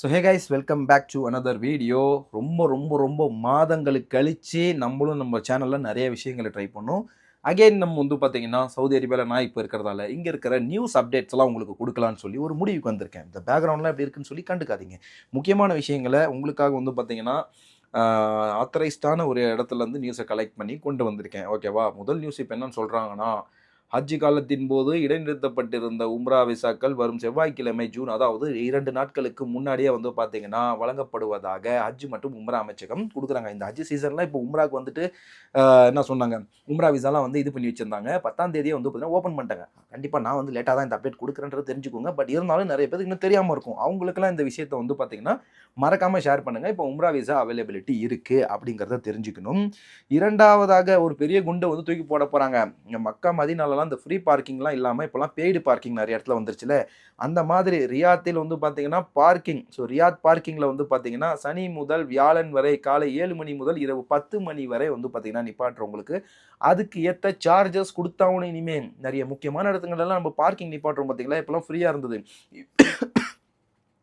So hey guys welcome back to another video ரொம்ப ரொம்ப ரொம்ப மாதங்களுக்கு கழித்து நம்மளும் நம்ம சேனலில் நிறைய விஷயங்களை ட்ரை பண்ணோம். அகைன் நம்ம வந்து பார்த்தீங்கன்னா சவுதி அரேபியாவில் நான் இப்போ இருக்கிறதால இங்கே இருக்கிற நியூஸ் அப்டேட்ஸ் எல்லாம் உங்களுக்கு கொடுக்கலான்னு சொல்லி ஒரு முடிவுக்கு வந்திருக்கேன். இந்த பேக்ரவுண்ட்லாம் எப்படி இருக்குன்னு சொல்லி கண்டுக்காதீங்க. முக்கியமான விஷயங்களை உங்களுக்காக வந்து பார்த்தீங்கன்னா ஆத்தரைஸ்டான ஒரு இடத்துல இருந்து நியூஸை கலெக்ட் பண்ணி கொண்டு வந்திருக்கேன். ஓகேவா முதல் நியூஸ் இப்போ என்னன்னு சொல்கிறாங்கன்னா ஹஜ்ஜி காலத்தின் போது இடைநிறுத்தப்பட்டிருந்த உம்ரா விசாக்கள் வரும் செவ்வாய்க்கிழமை ஜூன் அதாவது இரண்டு நாட்களுக்கு முன்னாடியே வந்து பார்த்தீங்கன்னா வழங்கப்படுவதாக ஹஜ் மற்றும் உம்ரா அமைச்சகம் கொடுக்குறாங்க. இந்த ஹஜ் சீசன்லாம் இப்போ உம்ராக்கு வந்துட்டு என்ன சொன்னாங்க? உம்ரா விசாலாம் வந்து இது பண்ணி வச்சிருந்தாங்க. பத்தாம் தேதியே வந்து பார்த்தீங்கன்னா ஓப்பன் பண்ணிட்டாங்க. கண்டிப்பாக நான் வந்து லேட்டாக தான் இந்த அப்டேட் கொடுக்குறேன்றது தெரிஞ்சுக்கோங்க. பட் இருந்தாலும் நிறைய பேருக்கு இன்னும் தெரியாமல் இருக்கும். அவங்களுக்குலாம் இந்த விஷயத்தை வந்து பார்த்தீங்கன்னா மறக்காமல் ஷேர் பண்ணுங்கள் இப்போ உம்ரா விசா அவைலபிலிட்டி இருக்குது அப்படிங்கிறத தெரிஞ்சுக்கணும். இரண்டாவதாக ஒரு பெரிய குண்டை வந்து தூக்கி போட போகிறாங்க மக்கா மதினால மதினாலலாம் இந்த ஃப்ரீ பார்க்கிங்லாம் இல்லாமல் இப்போலாம் பெய்டு பார்க்கிங் நிறைய இடத்துல வந்துருச்சுல. அந்த மாதிரி ரியாத்தில் வந்து பார்த்தீங்கன்னா பார்க்கிங் ஸோ ரியாத் பார்க்கிங்கில் வந்து பார்த்தீங்கன்னா சனி முதல் வியாழன் வரை காலை ஏழு மணி முதல் இரவு பத்து மணி வரை வந்து பார்த்தீங்கன்னா நிப்பாட்டுறவங்களுக்கு அதுக்கு ஏற்ற சார்ஜஸ் கொடுத்தாவணும் இனிமேல் நிறைய முக்கியமான இடத்துங்களெல்லாம் நம்ம பார்க்கிங் நிப்பாட்டுறோம் பார்த்தீங்களா இப்போலாம் ஃப்ரீயாக இருந்தது.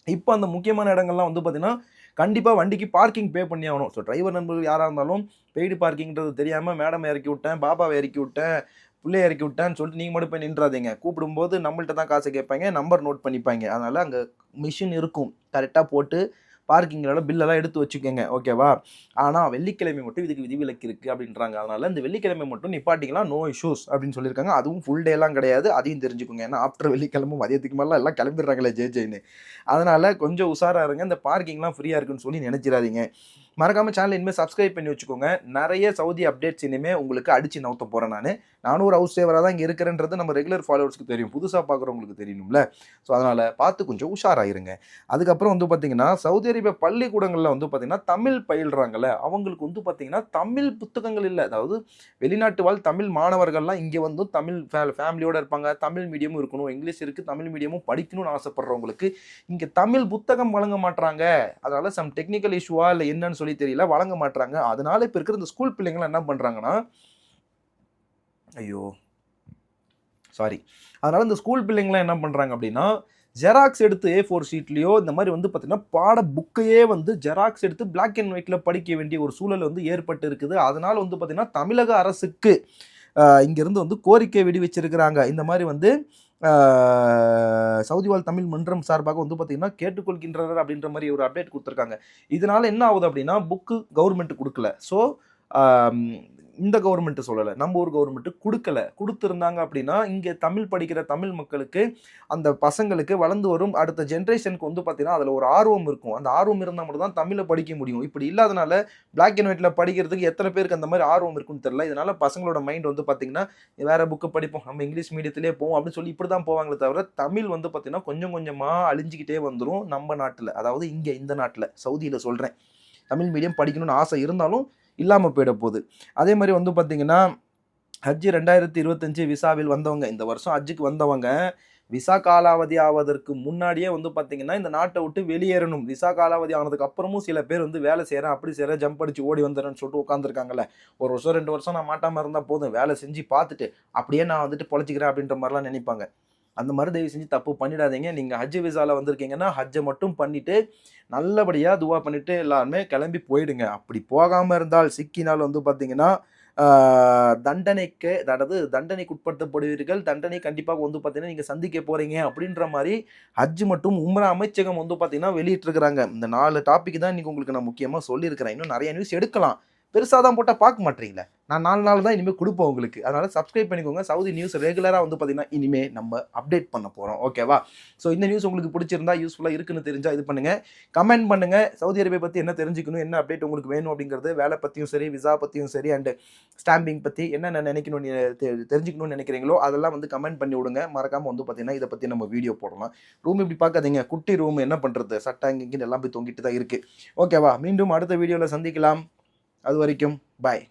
இப்போ அந்த முக்கியமான இடங்கள்லாம் வந்து பார்த்தீங்கன்னா கண்டிப்பாக வண்டிக்கு பார்க்கிங் பே பண்ணி ஆகணும். ஸோ டிரைவர் நண்பர்கள் யாராக இருந்தாலும் பெய்டு பார்க்கிங்கிறது தெரியாமல் மேடம் இறக்கி விட்டேன் பாபாவை இறக்கி விட்டேன் பிள்ளைய இறக்கி விட்டான்னு சொல்லிட்டு நீங்கள் மட்டும் போய் நின்றாதீங்க. கூப்பிடும்போது நம்மள்ட்ட தான் காசு கேட்பாங்க நம்பர் நோட் பண்ணிப்பாங்க. அதனால் அங்கே மிஷின் இருக்கும். கரெக்டாக போட்டு பார்க்கிங்களோட பில்லெல்லாம் எடுத்து வச்சுக்கோங்க. ஓகேவா ஆனால் வெள்ளிக்கிழமை மட்டும் இதுக்கு விதிவிலக்கு இருக்குது அப்படின்றாங்க. அதனால் இந்த வெள்ளிக்கிழமை மட்டும் நிப்பாட்டிக்கலாம். நோ இஷ்யூஸ் அப்படின்னு சொல்லியிருக்காங்க. அதுவும் ஃபுல் டேலாம் கிடையாது. அதையும் தெரிஞ்சுக்கோங்க. ஏன்னா ஆஃப்டர் வெள்ளிக்கிழமை மதியத்துக்கு மேலே எல்லாம் கிளம்பிடுறாங்களே ஜே ஜெயின்னு அதனால் கொஞ்சம் உஷாராக இருங்க. இந்த பார்க்கிங்லாம் ஃப்ரீயாக இருக்குன்னு சொல்லி நினச்சிடாதீங்க. மறக்காமல் சேனல் இனிமேல் சப்ஸ்கிரைப் பண்ணி வச்சுக்கோங்க. நிறைய சவுதி அப்டேட்ஸ் இனிமேல் உங்களுக்கு அடித்து நவுத்த போகிறேன் நான். நானும் ஒரு ஹவுஸ் சேவராக தான் இங்கே இருக்கிறேன்றது நம்ம ரெகுலர் ஃபாலோவர்ஸ்க்கு தெரியும். புதுசாக பார்க்குறவங்களுக்கு தெரியணும்ல. ஸோ அதனால் பார்த்து கொஞ்சம் உஷாராயிருங்க. அதுக்கப்புறம் வந்து பார்த்தீங்கன்னா சவுதி அரேபியா பள்ளிக்கூடங்களில் வந்து பார்த்தீங்கன்னா தமிழ் பயில்றாங்கல்ல. அவங்களுக்கு வந்து பார்த்தீங்கன்னா தமிழ் புத்தகங்கள் இல்லை. அதாவது வெளிநாட்டு வாழ் தமிழ் மாணவர்கள்லாம் இங்கே வந்து தமிழ் ஃபே ஃபேமிலியோடு இருப்பாங்க. தமிழ் மீடியமும் இருக்கணும். இங்கிலீஷ் இருக்குது தமிழ் மீடியமும் படிக்கணும்னு ஆசைப்படுறவங்களுக்கு இங்கே தமிழ் புத்தகம் வழங்க மாட்டுறாங்க அதனால் சம் டெக்னிக்கல் இஷ்யூவா இல்லை என்னன்னு சொல்லி தெரியல வழங்க மாட்டுறாங்க அதனால இப்போ இருக்கிற இந்த ஸ்கூல் பிள்ளைங்களாம் என்ன பண்ணுறாங்கன்னா ஐயோ சாரி அதனால இந்த ஸ்கூல் பிள்ளைங்களாம் என்ன பண்ணுறாங்க அப்படின்னா ஜெராக்ஸ் எடுத்து ஏ ஃபோர் ஷீட்லேயோ இந்த மாதிரி வந்து பார்த்தீங்கன்னா பாட புக்கையே வந்து ஜெராக்ஸ் எடுத்து பிளாக் அண்ட் ஒயிட்டில் படிக்க வேண்டிய ஒரு சூழல் வந்து ஏற்பட்டு இருக்குது. அதனால வந்து பார்த்தீங்கன்னா தமிழக அரசுக்கு இங்கேருந்து வந்து கோரிக்கை விடுவிச்சிருக்கிறாங்க. இந்த மாதிரி வந்து சவுதி வாழ் தமிழ் மன்றம் சார்பாக வந்து பார்த்தீங்கன்னா கேட்டுக்கொள்கின்றனர் அப்படின்ற மாதிரி ஒரு அப்டேட் கொடுத்துருக்காங்க. இதனால என்ன ஆகுது அப்படின்னா புக்கு கவர்மெண்ட் கொடுக்கல. ஸோ இந்த கவர்மெண்ட் சொல்லலை. நம்ம ஊர் கவர்மெண்ட் கொடுக்கல. கொடுத்துருந்தாங்க அப்படின்னா இங்கே தமிழ் படிக்கிற தமிழ் மக்களுக்கு அந்த பசங்களுக்கு வளர்ந்து வரும் அடுத்த ஜென்ரேஷனுக்கு வந்து பார்த்தீங்கன்னா அதில் ஒரு ஆர்வம் இருக்கும். அந்த ஆர்வம் இருந்தால் மட்டும் தான் தமிழை படிக்க முடியும். இப்படி இல்லாதனால பிளாக் அண்ட் ஒயிட்டில் படிக்கிறதுக்கு எத்தனை பேருக்கு அந்த மாதிரி ஆர்வம் இருக்குன்னு தெரியல. இதனால பசங்களோட மைண்ட் வந்து பார்த்தீங்கன்னா வேற புக்கு படிப்போம். நம்ம இங்கிலீஷ் மீடியத்திலே போவோம் அப்படின்னு சொல்லி இப்படி தான் போவாங்களே தவிர தமிழ் வந்து பார்த்தீங்கன்னா கொஞ்சம் கொஞ்சமாக அழிஞ்சிக்கிட்டே வந்துடும் நம்ம நாட்டில். அதாவது இங்கே இந்த நாட்டில். சவுதியில் சொல்கிறேன் தமிழ் மீடியம் படிக்கணும்னு ஆசை இருந்தாலும் இல்லாமல் போயிட போகுது. அதே மாதிரி வந்து பார்த்தீங்கன்னா ஹஜ்ஜு ரெண்டாயிரத்தி இருபத்தஞ்சு விசாவில் வந்தவங்க இந்த வருஷம் ஹஜ்ஜுக்கு வந்தவங்க விசா காலாவதி ஆவதற்கு முன்னாடியே வந்து பார்த்தீங்கன்னா இந்த நாட்டை விட்டு வெளியேறணும். விசா காலாவதி ஆனதுக்கு அப்புறமும் சில பேர் வந்து வேலை செய்கிறேன் அப்படி செய்கிறேன் ஜம்ப் அடிச்சு ஓடி வந்துடுறேன்னு சொல்லிட்டு உட்காந்துருக்காங்கல்ல ஒரு வருஷம் ரெண்டு வருஷம் நான் மாட்டாமல் இருந்தால் போதும் வேலை செஞ்சு பார்த்துட்டு அப்படியே நான் வந்துட்டு பொழைச்சிக்கிறேன் அப்படின்ற மாதிரிலாம் நினைப்பாங்க. அந்த மாதிரி தயவு செஞ்சு தப்பு பண்ணிடாதீங்க. நீங்கள் ஹஜ் விசாவில் வந்திருக்கீங்கன்னா ஹஜ்ஜை மட்டும் பண்ணிவிட்டு நல்லபடியாக துவா பண்ணிவிட்டு எல்லாருமே கிளம்பி போயிடுங்க. அப்படி போகாமல் இருந்தால் சிக்கினால் வந்து பார்த்தீங்கன்னா தண்டனைக்கு அதாவது தண்டனைக்கு உட்படுத்தப்படுவீர்கள். தண்டனை கண்டிப்பாக வந்து பார்த்தீங்கன்னா நீங்கள் சந்திக்க போகிறீங்க அப்படின்ற மாதிரி ஹஜ் மற்றும் உம்ரா அமைச்சகம் வந்து பார்த்தீங்கன்னா வெளியிட்டிருக்கிறாங்க. இந்த நாலு டாபிக் தான் இன்றைக்கி உங்களுக்கு நான் முக்கியமாக சொல்லியிருக்கிறேன். இன்னும் நிறைய நியூஸ் எடுக்கலாம். பெருசாக தான் போட்டால் பார்க்க மாட்டீங்களே? நான் நாலு நாள் தான் இனிமேல் கொடுப்போம் உங்களுக்கு. அதனால் சப்ஸ்கிரைப் பண்ணிக்கோங்க. சவுதி நியூஸ் ரெகுலராக வந்து பார்த்தீங்கன்னா இனிமேல் நம்ம அப்டேட் பண்ண போகிறோம் ஓகேவா ஸோ இந்த நியூஸ் உங்களுக்கு பிடிச்சிருந்தா யூஸ்ஃபுல்லாக இருக்குன்னு தெரிஞ்சால் இது பண்ணுங்கள் கமெண்ட் பண்ணுங்கள் சவுதி அரேபியா பற்றி என்ன தெரிஞ்சுக்கணும் என்ன அப்டேட் உங்களுக்கு வேணும் அப்படிங்கிறது வேலை பற்றியும் சரி விசா பற்றியும் சரி அண்டு ஸ்டாம்பிங் பற்றி என்னென்ன நினைக்கணும் நீ தெரிஞ்சுக்கணும்னு நினைக்கிறீங்களோ அதெல்லாம் வந்து கமெண்ட் பண்ணி விடுங்க. மறக்காமல் வந்து பார்த்தீங்கன்னா இதை பற்றி நம்ம வீடியோ போடலாம். ரூம் இப்படி பார்க்காதீங்க. குட்டி ரூம் என்ன பண்ணுறது சட்டை இங்கே எல்லாம் போய் தொங்கிட்டு தான் இருக்குது ஓகேவா மீண்டும் அடுத்த வீடியோவில் சந்திக்கலாம். அது வரைக்கும் பாய்